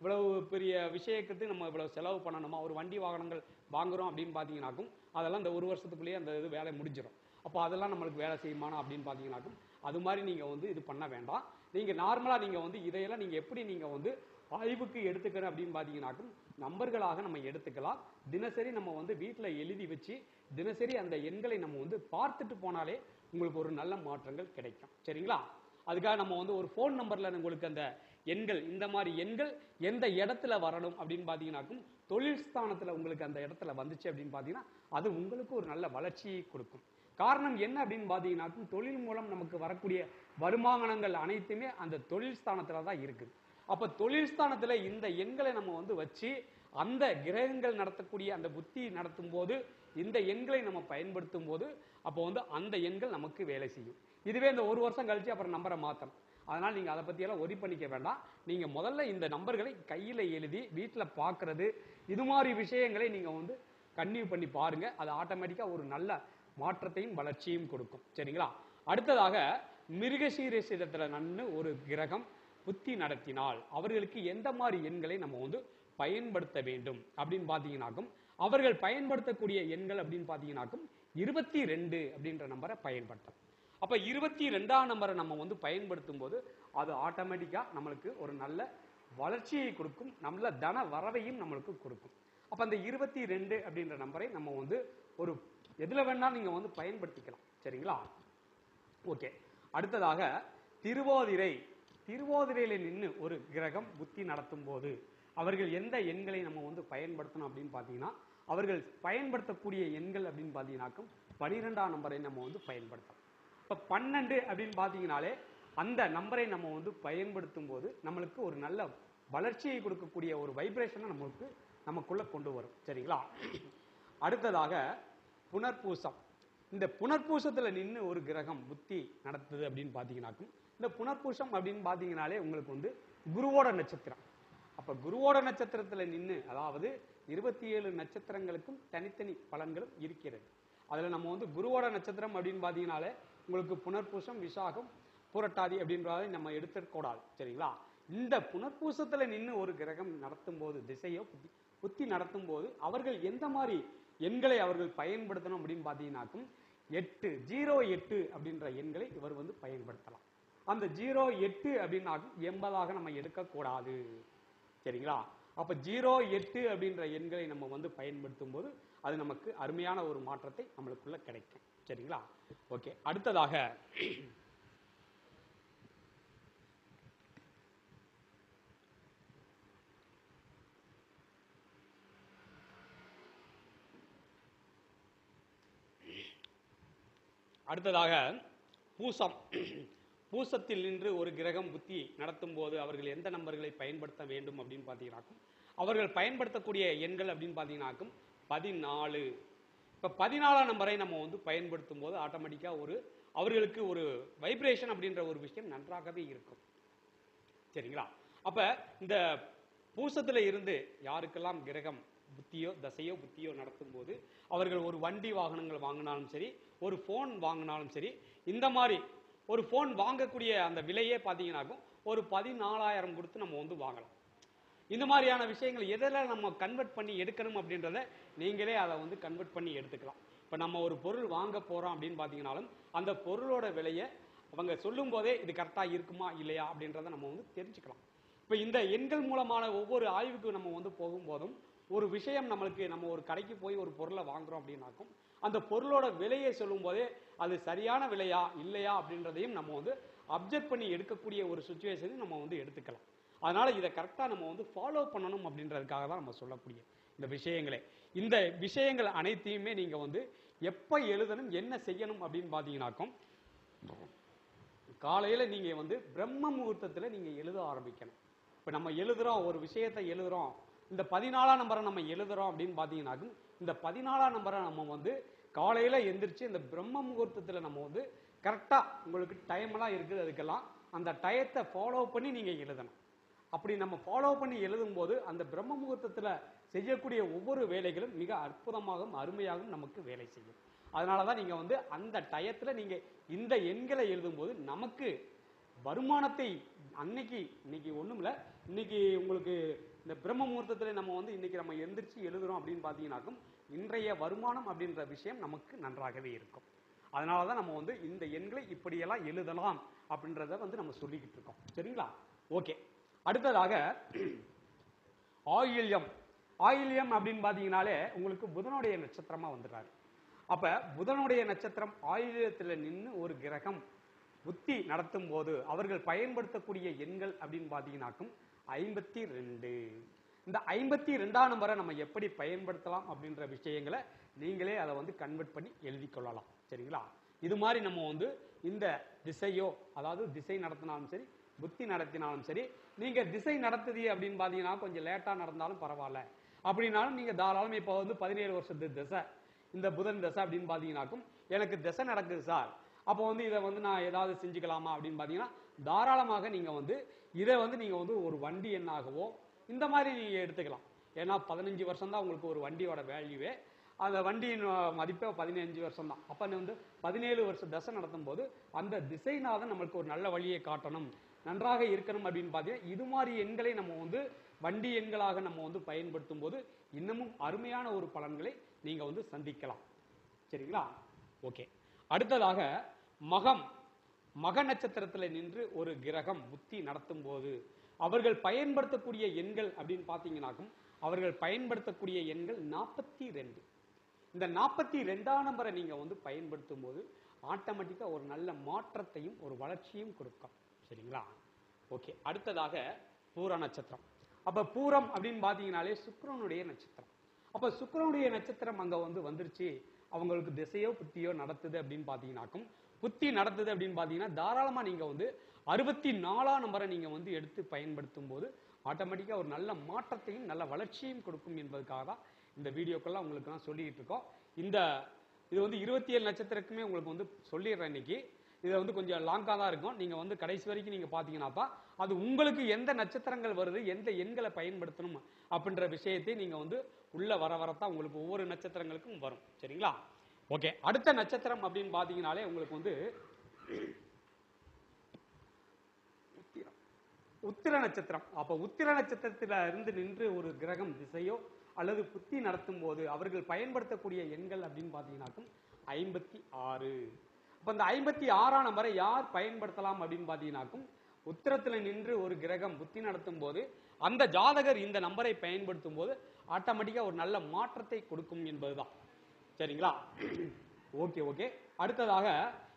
இவ்வளவு பெரிய விஷயத்துக்கு நம்ம இவ்வளவு செலவு பண்ணணுமா? ஒரு வண்டி வாகனங்கள் வாங்குறோம் அப்படின்னு பார்த்தீங்கன்னாக்கும் அதெல்லாம் இந்த ஒரு வருஷத்துக்குள்ளேயே அந்த இது வேலை முடிஞ்சிடும் அப்போ அதெல்லாம் நம்மளுக்கு வேலை செய்யுமானா அப்படின்னு பார்த்தீங்கன்னாக்கும் அது மாதிரி நீங்கள் வந்து இது பண்ண வேண்டாம். நீங்க நார்மலா நீங்க வந்து இதையெல்லாம் நீங்க எப்படி நீங்க வந்து ஆய்வுக்கு எடுத்துக்கணும் அப்படின்னு பார்த்தீங்கன்னாக்கும் நம்பர்களாக நம்ம எடுத்துக்கலாம். தினசரி நம்ம வந்து வீட்டில் எழுதி வச்சு தினசரி அந்த எண்களை நம்ம வந்து பார்த்துட்டு போனாலே உங்களுக்கு ஒரு நல்ல மாற்றங்கள் கிடைக்கும். சரிங்களா? அதுக்காக நம்ம வந்து ஒரு ஃபோன் நம்பர்ல உங்களுக்கு அந்த எண்கள் இந்த மாதிரி எண்கள் எந்த இடத்துல வரணும் அப்படின்னு பார்த்தீங்கன்னாக்கும் தொழில் ஸ்தானத்தில் உங்களுக்கு அந்த இடத்துல வந்துச்சு அப்படின்னு பார்த்தீங்கன்னா அது உங்களுக்கு ஒரு நல்ல வளர்ச்சியை கொடுக்கும். காரணம் என்ன அப்படின்னு பார்த்தீங்கன்னாக்கும் தொழில் மூலம் நமக்கு வரக்கூடிய வருமானங்கள் அனைத்துமே அந்த தொழில் ஸ்தானத்தில் தான் இருக்குது. அப்போ தொழில் ஸ்தானத்தில் இந்த எண்களை நம்ம வந்து வச்சு அந்த கிரகங்கள் நடத்தக்கூடிய அந்த புத்தி நடத்தும் போது இந்த எண்களை நம்ம பயன்படுத்தும் போது அப்போ வந்து அந்த எண்கள் நமக்கு வேலை செய்யும். இதுவே இந்த ஒரு வருஷம் கழிச்சு அப்புறம் நம்பரை மாத்தணும். அதனால் நீங்கள் அதை பற்றியெல்லாம் ஒரி பண்ணிக்க வேண்டாம். நீங்கள் முதல்ல இந்த நம்பர்களை கையில் எழுதி வீட்டில் பார்க்குறது இது மாதிரி விஷயங்களை நீங்கள் வந்து கன்னியூ பண்ணி பாருங்கள் அது ஆட்டோமேட்டிக்காக ஒரு நல்ல மாற்றத்தையும் வளர்ச்சியும் கொடுக்கும். சரிங்களா? அடுத்ததாக மிருகசீரசிதத்தில் நன்னு ஒரு கிரகம் புத்தி நடத்தினால் அவர்களுக்கு எந்த மாதிரி எண்களை நம்ம வந்து பயன்படுத்த வேண்டும் அப்படின்னு பார்த்தீங்கன்னாக்கும் அவர்கள் பயன்படுத்தக்கூடிய எண்கள் அப்படின்னு பார்த்தீங்கன்னாக்கும் இருபத்தி ரெண்டு அப்படின்ற நம்பரை பயன்படுத்தலாம் அப்போ இருபத்தி ரெண்டாம் நம்பரை நம்ம வந்து பயன்படுத்தும் போது அது ஆட்டோமேட்டிக்காக நம்மளுக்கு ஒரு நல்ல வளர்ச்சியை கொடுக்கும் நல்ல தன வரவையும் நம்மளுக்கு கொடுக்கும். அப்போ அந்த இருபத்தி ரெண்டு அப்படின்ற நம்பரை நம்ம வந்து ஒரு எதுல வேணா நீங்க வந்து பயன்படுத்திக்கலாம். சரிங்களா? ஓகே. அடுத்ததாக திருவோதிரை. திருவோதிரையில நின்று ஒரு கிரகம் புத்தி நடத்தும் போது அவர்கள் எந்த எண்களை நம்ம வந்து பயன்படுத்தணும் அப்படின்னு பார்த்தீங்கன்னா அவர்கள் பயன்படுத்தக்கூடிய எண்கள் அப்படின்னு பார்த்தீங்கன்னாக்கும் பனிரெண்டாம் நம்பரை நம்ம வந்து பயன்படுத்தலாம் இப்போ பன்னெண்டு அப்படின்னு பார்த்தீங்கனாலே அந்த நம்பரை நம்ம வந்து பயன்படுத்தும் போது நம்மளுக்கு ஒரு நல்ல வளர்ச்சியை கொடுக்கக்கூடிய ஒரு வைப்ரேஷனை நமக்கு நமக்குள்ளே கொண்டு வரும். சரிங்களா? அடுத்ததாக புனர்பூசம். இந்த புனர்பூசத்தில் நின்று ஒரு கிரகம் புத்தி நடத்துது அப்படின்னு பார்த்தீங்கன்னாக்கும் இந்த புனர்பூசம் அப்படின்னு பார்த்தீங்கனாலே உங்களுக்கு வந்து குருவோட நட்சத்திரம். அப்போ குருவோட நட்சத்திரத்தில் நின்று அதாவது இருபத்தி ஏழு நட்சத்திரங்களுக்கும் தனித்தனி பலன்களும் இருக்கிறது. அதில் நம்ம வந்து குருவோட நட்சத்திரம் அப்படின்னு பார்த்தீங்கனாலே உங்களுக்கு புனர்பூசம் விசாகம் புரட்டாதி அப்படின்றதை நம்ம எடுத்துக்கூடாது சரிங்களா? இந்த புனர்பூசத்தில் நின்று ஒரு கிரகம் நடத்தும் போது திசையோ புத்தி புத்தி நடத்தும் போது அவர்கள் எந்த மாதிரி எண்களை அவர்கள் பயன்படுத்தணும் அப்படின்னு பார்த்தீங்கன்னாக்கும் எட்டு ஜீரோ எட்டு அப்படின்ற எண்களை இவர் வந்து பயன்படுத்தலாம். அந்த ஜீரோ எட்டு அப்படின்னாக்கும் எண்பதாக நம்ம எடுக்கக்கூடாது. சரிங்களா? அப்ப ஜீரோ எட்டு அப்படின்ற எண்களை நம்ம வந்து பயன்படுத்தும் போது அது நமக்கு அருமையான ஒரு மாற்றத்தை நம்மளுக்குள்ள கிடைக்கும். சரிங்களா? ஓகே அடுத்ததாக அடுத்ததாக பூசம். பூசத்தில் நின்று ஒரு கிரகம் புத்தி நடத்தும் போது அவர்கள் எந்த நம்பர்களை பயன்படுத்த வேண்டும் அப்படின்னு பார்த்தீங்கன்னாக்கும் அவர்கள் பயன்படுத்தக்கூடிய எண்கள் அப்படின்னு பார்த்தீங்கன்னாக்கும் பதினாலு. இப்போ பதினாலாம் நம்பரை நம்ம வந்து பயன்படுத்தும் போது ஆட்டோமேட்டிக்காக ஒரு அவர்களுக்கு ஒரு வைப்ரேஷன் அப்படின்ற ஒரு விஷயம் நன்றாகவே இருக்கும். சரிங்களா? அப்போ இந்த பூசத்தில் இருந்து யாருக்கெல்லாம் கிரகம் புத்தியோ தசையோ புத்தியோ நடத்தும் போது அவர்கள் ஒரு வண்டி வாகனங்கள் வாங்கினாலும் சரி ஒரு ஃபோன் வாங்கினாலும் சரி இந்த மாதிரி ஒரு ஃபோன் வாங்கக்கூடிய அந்த விலையே பார்த்தீங்கன்னாக்கும் ஒரு பதினாலாயிரம் கொடுத்து நம்ம வந்து வாங்கலாம். இந்த மாதிரியான விஷயங்கள் எதில் நம்ம கன்வெர்ட் பண்ணி எடுக்கணும் அப்படின்றத நீங்களே அதை வந்து கன்வெர்ட் பண்ணி எடுத்துக்கலாம். இப்போ நம்ம ஒரு பொருள் வாங்க போகிறோம் அப்படின்னு பார்த்தீங்கன்னாலும் அந்த பொருளோட விலையை அவங்க சொல்லும் போதே இது கரெக்டாக இருக்குமா இல்லையா அப்படின்றத நம்ம வந்து தெரிஞ்சுக்கலாம். இப்போ இந்த எண்கள் மூலமான ஒவ்வொரு ஆய்வுக்கு நம்ம வந்து போகும்போதும் ஒரு விஷயம் நம்மளுக்கு நம்ம ஒரு கடைக்கு போய் ஒரு பொருளை வாங்குறோம் அப்படின்னாக்கும் அந்த பொருளோட விலையை சொல்லும் போதே அது சரியான விலையா இல்லையா அப்படின்றதையும் நம்ம வந்து அப்செக்ட் பண்ணி எடுக்கக்கூடிய ஒரு சுச்சுவேஷனையும் நம்ம வந்து எடுத்துக்கலாம். அதனால இதை கரெக்டாக நம்ம வந்து ஃபாலோ பண்ணணும் அப்படின்றதுக்காக தான் நம்ம சொல்லக்கூடிய இந்த விஷயங்களே. இந்த விஷயங்கள் அனைத்தையுமே நீங்க வந்து எப்ப எழுதணும் என்ன செய்யணும் அப்படின்னு பார்த்தீங்கன்னாக்கும் காலையில நீங்க வந்து பிரம்ம முகூர்த்தத்தில் நீங்க எழுத ஆரம்பிக்கணும். இப்போ நம்ம எழுதுறோம் ஒரு விஷயத்தை எழுதுறோம் இந்த பதினாலாம் நம்பரை நம்ம எழுதுறோம் அப்படின்னு பார்த்தீங்கன்னாக்கும் இந்த பதினாலாம் நம்பரை நம்ம வந்து காலையில் எந்திரிச்சு இந்த பிரம்ம முகூர்த்தத்தில் நம்ம வந்து கரெக்டாக உங்களுக்கு டைம்லாம் இருக்குது அதுக்கெல்லாம் அந்த டயத்தை ஃபாலோ பண்ணி நீங்கள் எழுதணும். அப்படி நம்ம ஃபாலோ பண்ணி எழுதும்போது அந்த பிரம்ம முகூர்த்தத்தில் செய்யக்கூடிய ஒவ்வொரு வேலைகளும் மிக அற்புதமாகவும் அருமையாகவும் நமக்கு வேலை செய்யும். அதனால தான் நீங்கள் வந்து அந்த டயத்தில் நீங்கள் இந்த எண்களை எழுதும்போது நமக்கு வருமானத்தை அன்னைக்கு இன்னைக்கு ஒன்றும் இல்லை இன்னைக்கு உங்களுக்கு இந்த பிரம்ம முகூர்த்தத்தில் நம்ம வந்து இன்னைக்கு நம்ம எந்திரிச்சு எழுதுறோம் அப்படின்னு பார்த்தீங்கன்னாக்கும் இன்றைய வருமானம் அப்படின்ற விஷயம் நமக்கு நன்றாகவே இருக்கும். அதனால தான் நம்ம வந்து இந்த எண்களை இப்படியெல்லாம் எழுதலாம் அப்படின்றத வந்து நம்ம சொல்லிக்கிட்டு இருக்கோம். சரிங்களா? ஓகே. அடுத்ததாக ஆயில்யம். ஆயில்யம் அப்படின்னு பார்த்தீங்கனாலே உங்களுக்கு புதனுடைய நட்சத்திரமாக வந்துடுறாரு. அப்போ புதனுடைய நட்சத்திரம் ஆயில்யத்தில் நின்று ஒரு கிரகம் புத்தி நடத்தும் போது அவர்கள் பயன்படுத்தக்கூடிய எண்கள் அப்படின்னு பார்த்தீங்கன்னாக்கும் ஐம்பத்தி ரெண்டு. இந்த ஐம்பத்தி ரெண்டாம் நம்பரை நம்ம எப்படி பயன்படுத்தலாம் அப்படின்ற விஷயங்களை நீங்களே அதை வந்து கன்வெர்ட் பண்ணி எழுதி கொள்ளலாம். சரிங்களா? இது மாதிரி நம்ம வந்து இந்த திசையோ அதாவது திசை நடத்தினாலும் சரி புத்தி நடத்தினாலும் சரி நீங்க திசை நடத்துதி அப்படின்னு பார்த்தீங்கன்னா கொஞ்சம் லேட்டா நடந்தாலும் பரவாயில்ல. அப்படின்னாலும் நீங்க தாராளம் இப்போ வந்து பதினேழு வருஷத்து திசை இந்த புதன் தசை அப்படின்னு பார்த்தீங்கன்னாக்கும் எனக்கு திசை நடக்குது சார். அப்போ வந்து இதை வந்து நான் ஏதாவது செஞ்சுக்கலாமா அப்படின்னு பார்த்தீங்கன்னா தாராளமாக நீங்கள் வந்து இதை வந்து நீங்கள் வந்து ஒரு வண்டி எண்ணாகவோ இந்த மாதிரி நீங்கள் எடுத்துக்கலாம். ஏன்னா பதினஞ்சு வருஷம் தான் உங்களுக்கு ஒரு வண்டியோட வேல்யூவே அந்த வண்டியின் மதிப்பே பதினஞ்சு வருஷம் தான் அப்போ வந்து பதினேழு வருஷம் தசை நடத்தும் போது அந்த திசைநாதன் நம்மளுக்கு ஒரு நல்ல வழியை காட்டணும். நன்றாக இருக்கணும் அப்படின்னு பார்த்தீங்கன்னா இது மாதிரி எண்களை நம்ம வந்து வண்டி எண்களாக நம்ம வந்து பயன்படுத்தும் போது இன்னமும் அருமையான ஒரு பலன்களை நீங்கள் வந்து சந்திக்கலாம். சரிங்களா? ஓகே. அடுத்ததாக மகம் மக நட்சத்திரத்தில் நின்று ஒரு கிரகம் புத்தி நடத்தும் போது அவர்கள் பயன்படுத்தக்கூடிய எண்கள் அப்படின்னு பார்த்தீங்கன்னாக்கும் அவர்கள் பயன்படுத்தக்கூடிய எண்கள் நாற்பத்தி ரெண்டு இந்த நாற்பத்தி ரெண்டாம் நம்பரை நீங்கள் வந்து பயன்படுத்தும் போது ஆட்டோமேட்டிக்காக ஒரு நல்ல மாற்றத்தையும் ஒரு வளர்ச்சியும் கொடுக்கும். சரிங்களா? ஓகே அடுத்ததாக பூர நட்சத்திரம். அப்போ பூரம் அப்படின்னு பார்த்தீங்கனாலே சுக்கரனுடைய நட்சத்திரம். அப்போ சுக்கரனுடைய நட்சத்திரம் அங்கே வந்து வந்துருச்சு. அவங்களுக்கு திசையோ புத்தியோ நடத்துது அப்படின்னு பார்த்தீங்கன்னாக்கும் புத்தி நடந்தது அப்படின்னு பார்த்தீங்கன்னா தாராளமாக நீங்கள் வந்து அறுபத்தி நாலாம் நம்பரை நீங்கள் வந்து எடுத்து பயன்படுத்தும் போது ஆட்டோமேட்டிக்காக ஒரு நல்ல மாற்றத்தையும் நல்ல வளர்ச்சியும் கொடுக்கும் என்பதுக்காக தான் இந்த வீடியோக்கெல்லாம் உங்களுக்கு நான் சொல்லிட்டு இருக்கோம். இந்த இது வந்து இருபத்தி ஏழு நட்சத்திரக்குமே உங்களுக்கு வந்து சொல்லிடுறேன் இன்னைக்கு. இதை வந்து கொஞ்சம் லாங்காக தான் இருக்கும். நீங்கள் வந்து கடைசி வரைக்கும் நீங்கள் பார்த்தீங்கன்னாப்பா அது உங்களுக்கு எந்த நட்சத்திரங்கள் வருது எந்த எண்களை பயன்படுத்தணும் அப்படின்ற விஷயத்தை நீங்கள் வந்து உள்ளே வர வரத்தான் உங்களுக்கு ஒவ்வொரு நட்சத்திரங்களுக்கும் வரும். சரிங்களா? ஓகே அடுத்த நட்சத்திரம் அப்படின்னு பார்த்தீங்கனாலே உங்களுக்கு வந்து உத்திர நட்சத்திரம். அப்ப உத்திர நட்சத்திரத்தில் இருந்து நின்று ஒரு கிரகம் திசையோ அல்லது புத்தி நடத்தும் போது அவர்கள் பயன்படுத்தக்கூடிய எண்கள் அப்படின்னு பார்த்தீங்கன்னாக்கும் ஐம்பத்தி ஆறு. அப்ப இந்த ஐம்பத்தி ஆறாம் நம்பரை யார் பயன்படுத்தலாம் அப்படின்னு பார்த்தீங்கன்னாக்கும் உத்திரத்துல நின்று ஒரு கிரகம் புத்தி நடத்தும் போது அந்த ஜாதகர் இந்த நம்பரை பயன்படுத்தும் போது ஆட்டோமேட்டிக்கா ஒரு நல்ல மாற்றத்தை கொடுக்கும் என்பதுதான். சரிங்களா? ஓகே ஓகே அடுத்ததாக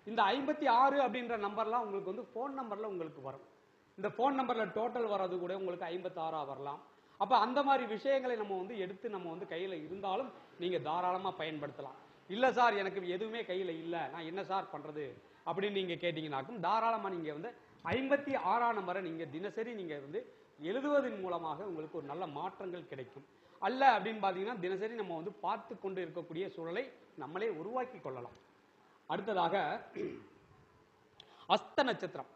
இந்த ஐம்பத்தி ஆறு அப்படின்ற நம்பர்லாம் உங்களுக்கு வந்து ஃபோன் நம்பர்ல உங்களுக்கு வரும். இந்த ஃபோன் நம்பர்ல டோட்டல் வர்றது கூட உங்களுக்கு ஐம்பத்தாறாக வரலாம். அப்போ அந்த மாதிரி விஷயங்களை நம்ம வந்து எடுத்து நம்ம வந்து கையில் இருந்தாலும் நீங்கள் தாராளமாக பயன்படுத்தலாம். இல்லை சார் எனக்கு எதுவுமே கையில் இல்லை. நான் என்ன சார் பண்ணுறது அப்படின்னு நீங்கள் கேட்டிங்கனாக்கும் தாராளமாக நீங்கள் வந்து ஐம்பத்தி ஆறாம் நம்பரை நீங்கள் தினசரி நீங்கள் வந்து எழுதுவதன் மூலமாக உங்களுக்கு ஒரு நல்ல மாற்றங்கள் கிடைக்கும். அல்ல அப்படின்னு பார்த்தீங்கன்னா தினசரி நம்ம வந்து பார்த்து கொண்டு இருக்கக்கூடிய சூழலை நம்மளே உருவாக்கி கொள்ளலாம். அடுத்ததாக அஸ்த நட்சத்திரம்.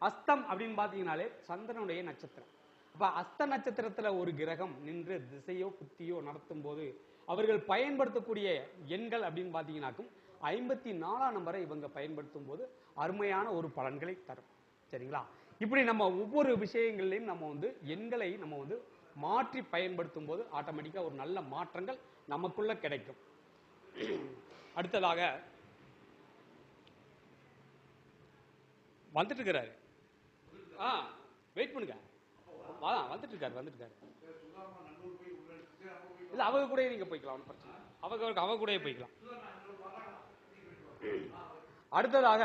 அஸ்தம் அப்படின்னு பார்த்தீங்கனாலே சந்திரனுடைய நட்சத்திரம். அப்போ அஸ்த நட்சத்திரத்தில் ஒரு கிரகம் நின்று திசையோ புத்தியோ நடத்தும் போது அவர்கள் பயன்படுத்தக்கூடிய எண்கள் அப்படின்னு பார்த்தீங்கன்னாக்கும் ஐம்பத்தி நாலாம் நம்பரை இவங்க பயன்படுத்தும் போது அருமையான ஒரு பலன்களை தரும். சரிங்களா? இப்படி நம்ம ஒவ்வொரு விஷயங்கள்லையும் நம்ம வந்து எண்களை நம்ம வந்து மாற்றி பயன்படுத்தும் போது ஆட்டோமேட்டிக்கா ஒரு நல்ல மாற்றங்கள் நமக்குள்ள கிடைக்கும். அடுத்ததாக வந்துட்டு இருக்கிறாரு ஆ வெயிட் பண்ணுங்க. வா வந்துட்டு இருக்காரு வந்துட்டு இருக்காரு இல்ல அவங்க கூடயே நீங்க போய்க்கலாம் ஒண்ணும் பிரச்சனை அவங்க அவங்க கூடயே போய்க்கலாம். அடுத்ததாக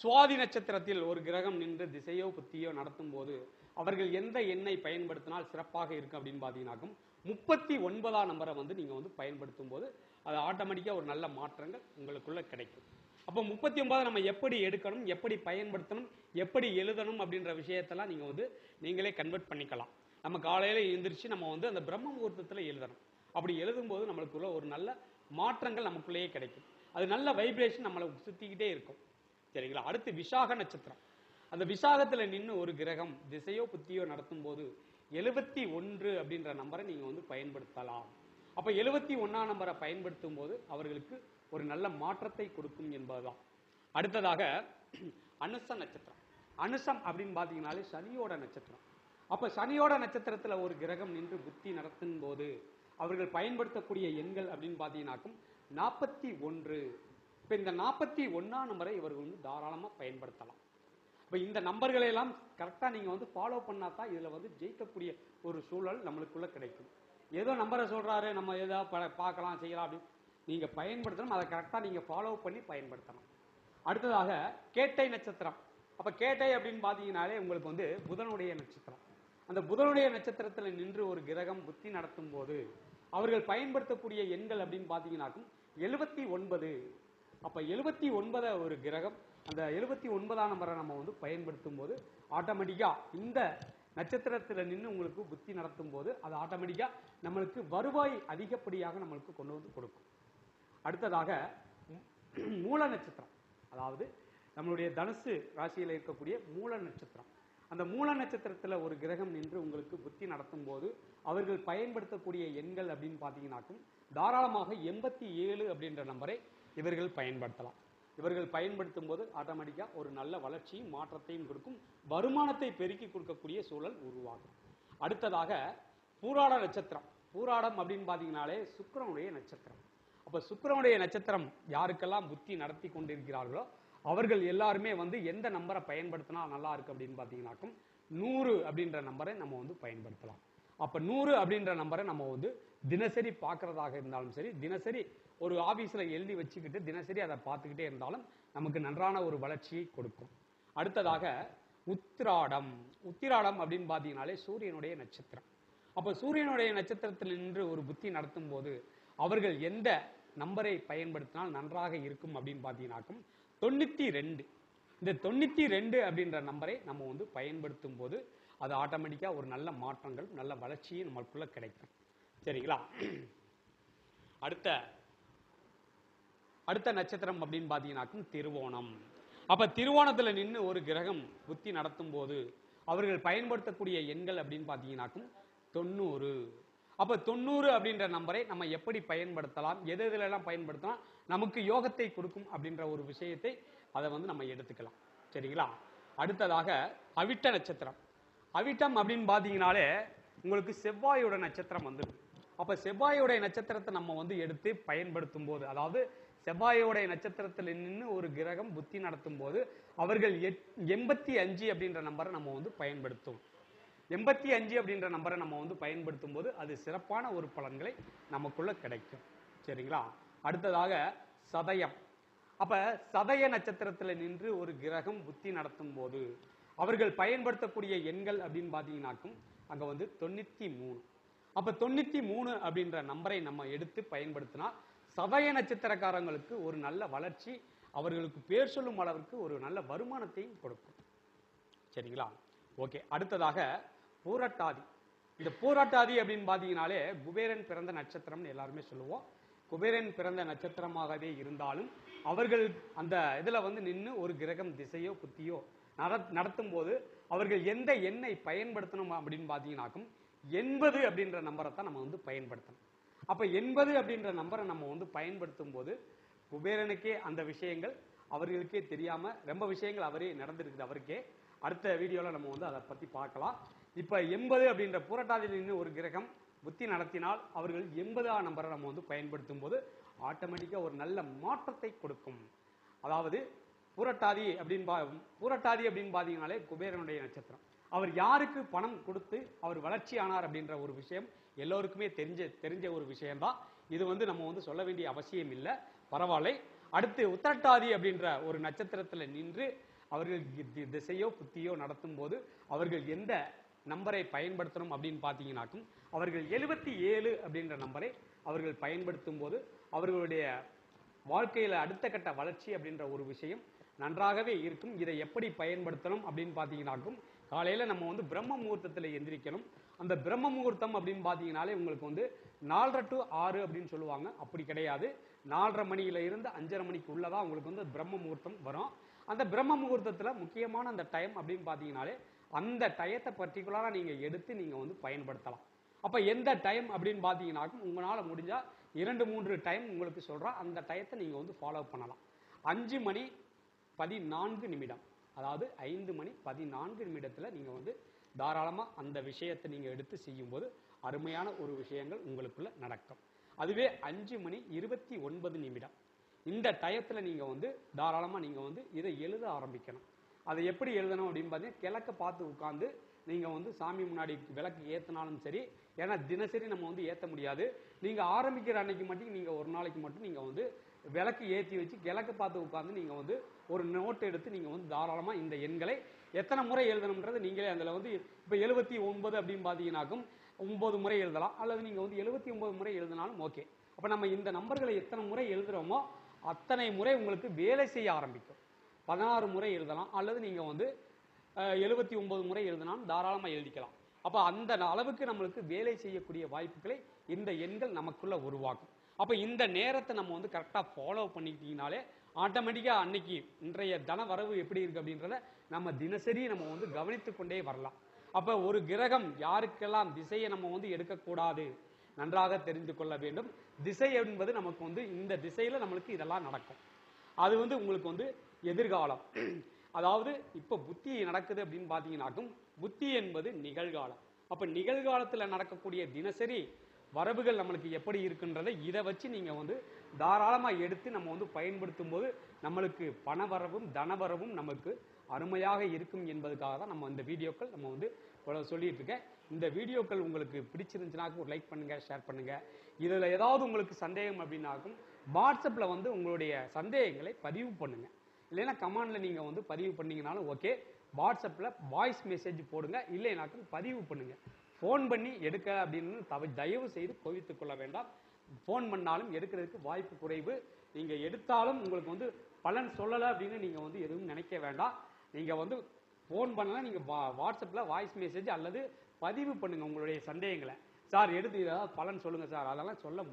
சுவாதி நட்சத்திரத்தில் ஒரு கிரகம் நின்று திசையோ புத்தியோ நடத்தும் போது அவர்கள் எந்த எண்ணை பயன்படுத்தினால் சிறப்பாக இருக்கும் அப்படின்னு பார்த்தீங்கன்னாக்கும் முப்பத்தி ஒன்பதாம் நம்பரை வந்து நீங்கள் வந்து பயன்படுத்தும் போது அது ஆட்டோமேட்டிக்காக ஒரு நல்ல மாற்றங்கள் உங்களுக்குள்ள கிடைக்கும். அப்போ முப்பத்தி ஒன்பதை நம்ம எப்படி எடுக்கணும் எப்படி பயன்படுத்தணும் எப்படி எழுதணும் அப்படின்ற விஷயத்தெல்லாம் நீங்கள் வந்து நீங்களே கன்வெர்ட் பண்ணிக்கலாம். நம்ம காலையில் எழுந்திரிச்சு நம்ம வந்து அந்த பிரம்ம முகூர்த்தத்தில் எழுதணும். அப்படி எழுதும்போது நம்மளுக்குள்ள ஒரு நல்ல மாற்றங்கள் நமக்குள்ளேயே கிடைக்கும். அது நல்ல வைப்ரேஷன் நம்மளை சுற்றிக்கிட்டே இருக்கும். சரிங்களா? அடுத்து விசாக நட்சத்திரம். அந்த விசாகத்துல நின்று ஒரு கிரகம் திசையோ புத்தியோ நடத்தும் போது எழுபத்தி ஒன்று அப்படின்ற நம்பரை நீங்க வந்து பயன்படுத்தலாம். அப்ப எழுபத்தி ஒன்னா நம்பரை பயன்படுத்தும் போது அவர்களுக்கு ஒரு நல்ல மாற்றத்தை கொடுக்கும் என்பதுதான். அடுத்ததாக அனுச நட்சத்திரம். அனுசம் அப்படின்னு பாத்தீங்கன்னாலே சனியோட நட்சத்திரம். அப்ப சனியோட நட்சத்திரத்துல ஒரு கிரகம் நின்று புத்தி நடத்தும் போது அவர்கள் பயன்படுத்தக்கூடிய எண்கள் அப்படின்னு பாத்தீங்கன்னாக்கும் நாற்பத்தி ஒன்று. இப்போ இந்த நாற்பத்தி ஒன்றாம் நம்பரை இவர்கள் வந்து தாராளமாக பயன்படுத்தலாம். இப்போ இந்த நம்பர்களை எல்லாம் கரெக்டாக நீங்கள் வந்து ஃபாலோ பண்ணா தான் இதில் வந்து ஜெயிக்கக்கூடிய ஒரு சூழல் நம்மளுக்குள்ள கிடைக்கும். ஏதோ நம்பரை சொல்கிறாரு நம்ம ஏதோ ப- பார்க்கலாம் செய்யலாம் அப்படின்னு. நீங்கள் பயன்படுத்தணும் அதை கரெக்டாக நீங்கள் ஃபாலோ பண்ணி பயன்படுத்தணும். அடுத்ததாக கேட்டை நட்சத்திரம். அப்போ கேட்டை அப்படின்னு பார்த்தீங்கனாலே உங்களுக்கு வந்து புதனுடைய நட்சத்திரம். அந்த புதனுடைய நட்சத்திரத்தில் நின்று ஒரு கிரகம் புத்தி நடத்தும் போது அவர்கள் பயன்படுத்தக்கூடிய எண்கள் அப்படின்னு பார்த்தீங்கன்னாக்கும் எழுபத்தி ஒன்பது. அப்போ எழுபத்தி ஒன்பதை ஒரு கிரகம் அந்த எழுபத்தி ஒன்பதாம் நம்பரை நம்ம வந்து பயன்படுத்தும் போது ஆட்டோமேட்டிக்காக இந்த நட்சத்திரத்தில் நின்று உங்களுக்கு புத்தி நடத்தும் போது அது ஆட்டோமேட்டிக்காக நம்மளுக்கு வருவாய் அதிகப்படியாக நம்மளுக்கு கொண்டு வந்து கொடுக்கும். அடுத்ததாக மூல நட்சத்திரம். அதாவது நம்மளுடைய தனுசு ராசியில் இருக்கக்கூடிய மூல நட்சத்திரம். அந்த மூல நட்சத்திரத்தில் ஒரு கிரகம் நின்று உங்களுக்கு புத்தி நடத்தும் போது அவர்கள் பயன்படுத்தக்கூடிய எண்கள் அப்படின்னு பார்த்தீங்கன்னாக்கும் தாராளமாக எண்பத்தி ஏழு அப்படின்ற நம்பரை இவர்கள் பயன்படுத்தலாம். இவர்கள் பயன்படுத்தும் போது ஆட்டோமேட்டிக்காக ஒரு நல்ல வளர்ச்சியும் மாற்றத்தையும் கொடுக்கும் வருமானத்தை பெருக்கி கொடுக்கக்கூடிய சூழல் உருவாகும். அடுத்ததாக பூராட நட்சத்திரம். பூராடம் அப்படின்னு பார்த்தீங்கனாலே சுக்கரனுடைய நட்சத்திரம். அப்போ சுக்கரனுடைய நட்சத்திரம் யாருக்கெல்லாம் புத்தி நடத்தி கொண்டிருக்கிறார்களோ அவர்கள் எல்லாருமே வந்து எந்த நம்பரை பயன்படுத்தினா நல்லா இருக்கு அப்படின்னு பார்த்தீங்கன்னாக்கும் நூறு அப்படின்ற நம்பரை நம்ம வந்து பயன்படுத்தலாம். அப்போ நூறு அப்படின்ற நம்பரை நம்ம வந்து தினசரி பார்க்கறதாக இருந்தாலும் சரி தினசரி ஒரு ஆஃபீஸில் எழுதி வச்சுக்கிட்டு தினசரி அதை பார்த்துக்கிட்டே இருந்தாலும் நமக்கு நன்றான ஒரு வளர்ச்சியை கொடுக்கும். அடுத்ததாக உத்திராடம். உத்திராடம் அப்படின்னு பார்த்தீங்கனாலே சூரியனுடைய நட்சத்திரம். அப்போ சூரியனுடைய நட்சத்திரத்தில் நின்று ஒரு புத்தி நடத்தும் போது அவர்கள் எந்த நம்பரை பயன்படுத்தினால் நன்றாக இருக்கும் அப்படின்னு பார்த்தீங்கன்னாக்கும் தொண்ணூற்றி ரெண்டு. இந்த தொண்ணூற்றி ரெண்டு அப்படின்ற நம்பரை நம்ம வந்து பயன்படுத்தும் போது அது ஆட்டோமேட்டிக்காக ஒரு நல்ல மாற்றங்கள் நல்ல வளர்ச்சியும் நம்மளுக்குள்ளே கிடைக்கும். சரிங்களா? அடுத்த அடுத்த நட்சத்திரம் அப்படின்னு பார்த்தீங்கன்னாக்கும் திருவோணம். அப்ப திருவோணத்துல நின்று ஒரு கிரகம் புத்தி நடத்தும் போது அவர்கள் பயன்படுத்தக்கூடிய எண்கள் அப்படின்னு பார்த்தீங்கன்னாக்கும் தொண்ணூறு. அப்ப தொண்ணூறு அப்படின்ற நம்பரை நம்ம எப்படி பயன்படுத்தலாம் எது எதுல எல்லாம் பயன்படுத்தலாம் நமக்கு யோகத்தை கொடுக்கும் அப்படின்ற ஒரு விஷயத்தை அதை வந்து நம்ம எடுத்துக்கலாம். சரிங்களா? அடுத்ததாக அவிட்ட நட்சத்திரம். அவிட்டம் அப்படின்னு பார்த்தீங்கனாலே உங்களுக்கு செவ்வாயோட நட்சத்திரம் வந்துடும். அப்ப செவ்வாயோடைய நட்சத்திரத்தை நம்ம வந்து எடுத்து பயன்படுத்தும் போது அதாவது செவ்வாயோடைய நட்சத்திரத்தில் நின்று ஒரு கிரகம் புத்தி நடத்தும் போது அவர்கள் எட்- எண்பத்தி அஞ்சு அப்படின்ற நம்பரை நம்ம வந்து பயன்படுத்தும். எண்பத்தி அஞ்சு அப்படின்ற நம்பரை நம்ம வந்து பயன்படுத்தும் போது அது சிறப்பான ஒரு பலன்களை நமக்குள்ள கிடைக்கும். சரிங்களா? அடுத்ததாக சதயம். அப்ப சதய நட்சத்திரத்தில் நின்று ஒரு கிரகம் புத்தி நடத்தும் போது அவர்கள் பயன்படுத்தக்கூடிய எண்கள் அப்படின்னு பார்த்தீங்கன்னாக்கும் அங்கே வந்து தொண்ணூத்தி மூணு. அப்ப தொண்ணூத்தி மூணு அப்படின்ற நம்பரை நம்ம எடுத்து பயன்படுத்தினா சதய நட்சத்திரக்காரங்களுக்கு ஒரு நல்ல வளர்ச்சி அவர்களுக்கு பேர் சொல்லும் அளவிற்கு ஒரு நல்ல வருமானத்தையும் கொடுக்கும். சரிங்களா? ஓகே அடுத்ததாக பூரட்டாதி. இந்த பூரட்டாதி அப்படின்னு பார்த்தீங்கனாலே குபேரன் பிறந்த நட்சத்திரம்னு எல்லாருமே சொல்லுவோம். குபேரன் பிறந்த நட்சத்திரமாகவே இருந்தாலும் அவர்கள் அந்த இதில் வந்து நின்று ஒரு கிரகம் திசையோ புத்தியோ நடத்தும் போது அவர்கள் எந்த எண்ணை பயன்படுத்தணும் அப்படின்னு பார்த்தீங்கன்னாக்கும் எண்பது அப்படின்ற நம்பரை தான் நம்ம வந்து பயன்படுத்தணும். அப்ப எண்பது அப்படின்ற நம்பரை நம்ம வந்து பயன்படுத்தும் போது குபேரனுக்கே அந்த விஷயங்கள் அவர்களுக்கே தெரியாம ரொம்ப விஷயங்கள் அவரே நடந்திருக்குது அவருக்கே. அடுத்த வீடியோவில் நம்ம வந்து அதை பத்தி பார்க்கலாம். இப்ப எண்பது அப்படின்ற புரட்டாதியில் ஒரு கிரகம் புத்தி நடத்தினால் அவர்கள் எண்பதாம் நம்பரை நம்ம வந்து பயன்படுத்தும் போது ஆட்டோமேட்டிக்கா ஒரு நல்ல மாற்றத்தை கொடுக்கும். அதாவது பூரட்டாதி அப்படின்னு பா பூரட்டாதி அப்படின்னு பார்த்தீங்கனாலே குபேரனுடைய நட்சத்திரம். அவர் யாருக்கு பணம் கொடுத்து அவர் வளர்ச்சி ஆனார் அப்படின்ற ஒரு விஷயம் எல்லோருக்குமே தெரிஞ்ச தெரிஞ்ச ஒரு விஷயம்தான். இது வந்து நம்ம வந்து சொல்ல வேண்டிய அவசியம் இல்லை. பரவாயில்லை. அடுத்து உத்தரட்டாதி அப்படின்ற ஒரு நட்சத்திரத்தில் நின்று அவர்கள் தி- திசையோ புத்தியோ நடத்தும் போது அவர்கள் எந்த நம்பரை பயன்படுத்தணும் அப்படின்னு பார்த்தீங்கன்னாக்கும் அவர்கள் எழுபத்தி ஏழு அப்படின்ற நம்பரை அவர்கள் பயன்படுத்தும் போது அவர்களுடைய வாழ்க்கையில் அடுத்த கட்ட வளர்ச்சி அப்படின்ற ஒரு விஷயம் நன்றாகவே இருக்கும். இதை எப்படி பயன்படுத்தணும் அப்படின்னு பார்த்தீங்கன்னாக்கும் காலையில் நம்ம வந்து பிரம்ம முகூர்த்தத்தில் எந்திரிக்கணும். அந்த பிரம்ம முகூர்த்தம் அப்படின்னு பார்த்தீங்கனாலே உங்களுக்கு வந்து நாலரை டு ஆறு அப்படின்னு சொல்லுவாங்க. அப்படி கிடையாது. நாலரை மணியில இருந்து அஞ்சரை மணிக்கு உள்ளதான் உங்களுக்கு வந்து பிரம்ம முகூர்த்தம் வரும். அந்த பிரம்ம முகூர்த்தத்தில் முக்கியமான அந்த டைம் அப்படின்னு பார்த்தீங்கனாலே அந்த டயத்தை பர்டிகுலராக நீங்கள் எடுத்து நீங்கள் வந்து பயன்படுத்தலாம். அப்போ எந்த டைம் அப்படின்னு பார்த்தீங்கன்னாக்கும் உங்களால் முடிஞ்சால் இரண்டு மூன்று டைம் உங்களுக்கு சொல்கிறோம் அந்த டயத்தை நீங்கள் வந்து ஃபாலோ பண்ணலாம். அஞ்சு மணி பதினான்கு நிமிடம். அதாவது ஐந்து மணி பதினான்கு நிமிடத்தில் நீங்கள் வந்து தாராளமாக அந்த விஷயத்தை நீங்கள் எடுத்து செய்யும்போது அருமையான ஒரு விஷயங்கள் உங்களுக்குள்ள நடக்கும். அதுவே அஞ்சு மணி இருபத்தி ஒன்பது நிமிடம். இந்த டயத்தில் நீங்கள் வந்து தாராளமாக நீங்கள் வந்து இதை எழுத ஆரம்பிக்கணும். அதை எப்படி எழுதணும் அப்படின்னு பார்த்தீங்கன்னா கிழக்க பார்த்து உட்காந்து நீங்கள் வந்து சாமி முன்னாடி விளக்கு ஏற்றினாலும் சரி ஏன்னா தினசரி நம்ம வந்து ஏற்ற முடியாது. நீங்கள் ஆரம்பிக்கிற அன்னைக்கு மட்டும் நீங்கள் ஒரு நாளைக்கு மட்டும் நீங்கள் வந்து விளக்கு ஏற்றி வச்சு கிழக்க பார்த்து உட்காந்து நீங்கள் வந்து ஒரு நோட் எடுத்து நீங்கள் வந்து தாராளமாக இந்த எண்களை எத்தனை முறை எழுதணுன்றது நீங்களே அதில் வந்து இப்போ எழுபத்தி ஒன்பது அப்படின்னு பார்த்தீங்கன்னாக்கும் ஒம்பது முறை எழுதலாம். அல்லது நீங்கள் வந்து எழுபத்தி ஒன்பது முறை எழுதினாலும் ஓகே அப்போ நம்ம இந்த நம்பர்களை எத்தனை முறை எழுதுகிறோமோ அத்தனை முறை உங்களுக்கு வேலை செய்ய ஆரம்பிக்கும். பதினாறு முறை எழுதலாம். அல்லது நீங்கள் வந்து எழுபத்தி ஒன்பது முறை எழுதினாலும் தாராளமாக எழுதிக்கலாம். அப்போ அந்த அளவுக்கு நம்மளுக்கு வேலை செய்யக்கூடிய வாய்ப்புகளை இந்த எண்கள் நமக்குள்ளே உருவாக்கும். அப்போ இந்த நேரத்தை நம்ம வந்து கரெக்டாக ஃபாலோ பண்ணிக்கிட்டீங்கனாலே ஆட்டோமேட்டிக்காக அன்னைக்கு இன்றைய தன வரவு எப்படி இருக்கு அப்படின்றத நம்ம தினசரி நம்ம வந்து கவனித்து கொண்டே வரலாம். அப்போ ஒரு கிரகம் யாருக்கெல்லாம் திசையை நம்ம வந்து எடுக்கக்கூடாது நன்றாக தெரிந்து கொள்ள வேண்டும். திசை என்பது நமக்கு வந்து இந்த திசையில நம்மளுக்கு இதெல்லாம் நடக்கும். அது வந்து உங்களுக்கு வந்து எதிர்காலம். அதாவது இப்போ புத்தி நடக்குது அப்படின்னு பார்த்தீங்கன்னாக்கும் புத்தி என்பது நிகழ்காலம். அப்போ நிகழ்காலத்தில் நடக்கக்கூடிய தினசரி வரவுகள் நம்மளுக்கு எப்படி இருக்குன்றதை இதை வச்சு நீங்கள் வந்து தாராளமாக எடுத்து நம்ம வந்து பயன்படுத்தும் போது நம்மளுக்கு பணவரவும் தனவரவும் நமக்கு அருமையாக இருக்கும் என்பதுக்காக தான் நம்ம இந்த வீடியோக்கள் நம்ம வந்து இவ்வளவு சொல்லிட்டு இருக்கேன் இந்த வீடியோக்கள் உங்களுக்கு பிடிச்சிருந்துச்சுனாக்கும் ஒரு லைக் பண்ணுங்க ஷேர் பண்ணுங்க. இதில் ஏதாவது உங்களுக்கு சந்தேகம் அப்படின்னாக்கும் வாட்ஸ்அப்பில் வந்து உங்களுடைய சந்தேகங்களை பதிவு பண்ணுங்க. இல்லைன்னா கமாண்டில் நீங்கள் வந்து பதிவு பண்ணீங்கனாலும் ஓகே வாட்ஸ்அப்பில் வாய்ஸ் மெசேஜ் போடுங்க. இல்லைனாக்கும் பதிவு பண்ணுங்க. ஃபோன் பண்ணி எடுக்க அப்படின்னு தவ தயவு செய்து கோவித்துக் கொள்ள வேண்டாம். ஃபோன் பண்ணாலும் எடுக்கிறதுக்கு வாய்ப்பு குறைவு. நீங்கள் எடுத்தாலும் உங்களுக்கு வந்து பலன் சொல்லலை அப்படின்னு நீங்கள் வந்து எதுவும் நினைக்க வேண்டாம். நீங்கள் வந்து ஃபோன் பண்ணலாம் நீங்கள் வா வாட்ஸ்அப்பில் வாய்ஸ் மெசேஜ் அல்லது பதிவு பண்ணுங்கள் உங்களுடைய சந்தேகங்களை. சார் எடுத்து ஏதாவது பலன் சொல்லுங்கள் சார் அதெல்லாம் சொல்ல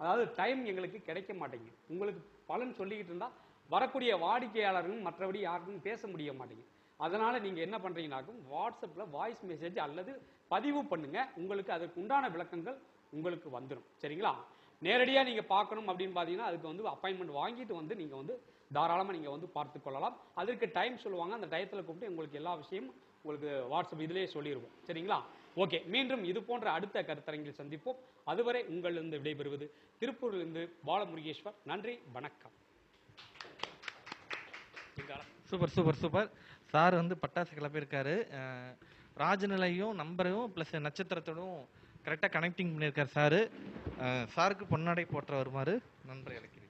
அதாவது டைம் எங்களுக்கு கிடைக்க மாட்டேங்குது. உங்களுக்கு பலன் சொல்லிக்கிட்டு இருந்தால் வரக்கூடிய வாடிக்கையாளர்களும் மற்றபடி யாருக்கும் பேச முடிய மாட்டேங்குது. அதனால் நீங்கள் என்ன பண்ணுறீங்கனாக்கும் வாட்ஸ்அப்பில் வாய்ஸ் மெசேஜ் அல்லது பதிவு பண்ணுங்கள் உங்களுக்கு அதுக்கு உண்டான விளக்கங்கள் உங்களுக்கு வந்துடும் சரிங்களா? நேரடியாக நீங்கள் பார்க்கணும் அப்படின்னு பார்த்தீங்கன்னா அதுக்கு வந்து அப்பாயின்மெண்ட் வாங்கிட்டு வந்து நீங்கள் வந்து தாராளமாக நீங்கள் வந்து பார்த்து கொள்ளலாம். அதற்கு டைம் சொல்லுவாங்க. அந்த டயத்தில் கூப்பிட்டு உங்களுக்கு எல்லா விஷயமும் உங்களுக்கு வாட்ஸ்அப் இதிலே சொல்லிடுவோம் சரிங்களா? ஓகே மீண்டும் இது போன்ற அடுத்த கருத்தரங்கில் சந்திப்போம். அதுவரை உங்களிலிருந்து விடைபெறுவது திருப்பூரிலிருந்து பாலமுருகேஸ்வர். நன்றி. வணக்கம். Super super super. சார் வந்து பட்டாசு கிளப்பியிருக்காரு. ராஜநிலையும் நம்பரையும் ப்ளஸ் நட்சத்திரத்தோடும் கரெக்டாக கனெக்டிங் பண்ணியிருக்கார் சாரு. சாருக்கு பொன்னாடை போற்ற வருமாறு நன்றி அழைக்கிறேன்